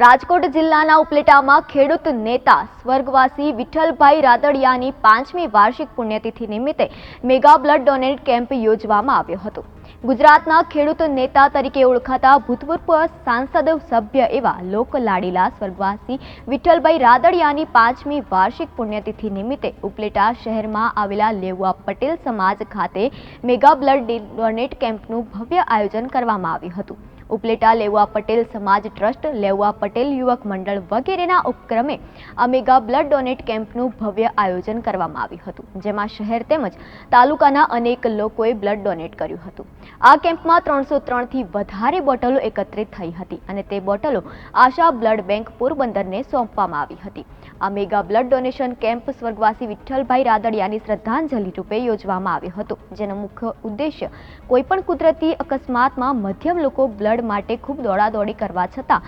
રાજકોટ જિલ્લાના ઉપલેટામાં ખેડૂત નેતા સ્વર્ગવાસી વિઠ્ઠલભાઈ રાદડિયાની પાંચમી વાર્ષિક પુણ્યતિથિ નિમિત્તે મેગા બ્લડ ડોનેટ કેમ્પ યોજવામાં આવ્યો હતો. ગુજરાતના ખેડૂત નેતા તરીકે ઓળખાતા ભૂતપૂર્વ સાંસદ સભ્ય એવા લોકલાડીલા સ્વર્ગવાસી વિઠ્ઠલભાઈ રાદડિયાની પાંચમી વાર્ષિક પુણ્યતિથિ નિમિત્તે ઉપલેટા શહેરમાં આવેલા લેવા પટેલ સમાજ ખાતે મેગા બ્લડ ડોનેટ કેમ્પનું ભવ્ય આયોજન કરવામાં આવ્યું હતું. ઉપલેટા લેવા પટેલ સમાજ ટ્રસ્ટ લેવા પટેલ યુવક મંડળ વગેરેના ઉપક્રમે અમેગા બ્લડ ડોનેટ કેમ્પનું ભવ્ય આયોજન કરવામાં આવ્યું હતું, જેમાં શહેર તેમજ તાલુકાના અનેક લોકોએ બ્લડ ડોનેટ કર્યું હતું. આ કેમ્પમાં ત્રણસો ત્રણથી વધારે બોટલો એકત્રિત થઈ હતી અને તે બોટલો આશા બ્લડ બેંક પોરબંદરને સોંપવામાં આવી હતી. આ મેગા બ્લડ ડોનેશન કેમ્પ સ્વર્ગવાસી વિઠ્ઠલભાઈ રાદડિયાની શ્રદ્ધાંજલિ રૂપે યોજવામાં આવ્યો હતો, જેનો મુખ્ય ઉદ્દેશ્ય કોઈપણ કુદરતી અકસ્માતમાં મધ્યમ લોકો બ્લડ માટે ખૂબ દોડાદોડી કરવા છતાં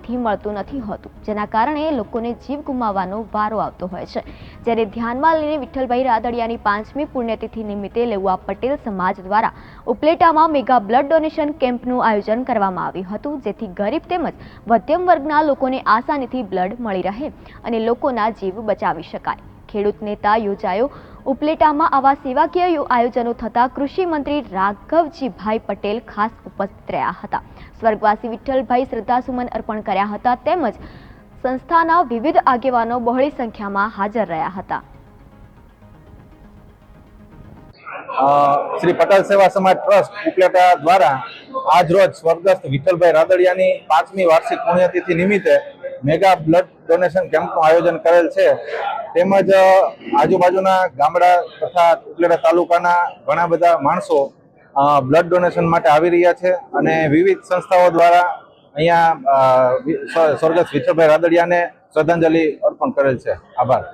આસાનીથી મળતું, નથી હોતું. જેના કારણે લોકોને જીવ ગુમાવવાનો વારો આવતો હોય છે. જ્યારે ધ્યાનમાં લઈને વિઠ્ઠલભાઈ રાદડિયાની પાંચમી પુણ્યતિથિ નિમિત્તે લેવા પટેલ સમાજ દ્વારા ઉપલેટામાં મેગા બ્લડ ડોનેશન કેમ્પનું આયોજન કરવામાં આવ્યું હતું, જેથી ગરીબ તેમજ મધ્યમ વર્ગના લોકોને આસાનીથી બ્લડ મળી રહે અને લોકોના જીવ બચાવી શકાય. ખેડૂત નેતા યોજાયો, ઉપલેટામાં આવા સેવાકીય આયોજનો થતા કૃષિ મંત્રી રાઘવજીભાઈ પટેલ ખાસ ઉપસ્થિત રહ્યા હતા. સ્વર્ગવાસી વિઠ્ઠલભાઈ શ્રદ્ધાસુમન અર્પણ કર્યા હતા તેમજ સંસ્થાના વિવિધ આગેવાનો બહોળી સંખ્યામાં હાજર રહ્યા હતા. શ્રી પટેલ સેવા સમાજ ટ્રસ્ટ ઉપલેટા દ્વારા આજ રોજ સ્વર્ગસ્થ વિઠ્ઠલભાઈ રાદડિયાની પાંચમી વાર્ષિક પુણ્યતિથિ નિમિત્તે મેગા બ્લડ ડોનેશન કેમ્પનું આયોજન કરેલ છે. તેમજ આજુબાજુના ગામડા તથા ઉપલેટા તાલુકાના ઘણા બધા માણસો બ્લડ ડોનેશન માટે આવી રહ્યા છે અને વિવિધ સંસ્થાઓ દ્વારા અહીંયા સ્વર્ગસ્થ વિઠ્ઠલભાઈ રાદડિયાને શ્રદ્ધાંજલિ અર્પણ કરેલ છે. આભાર.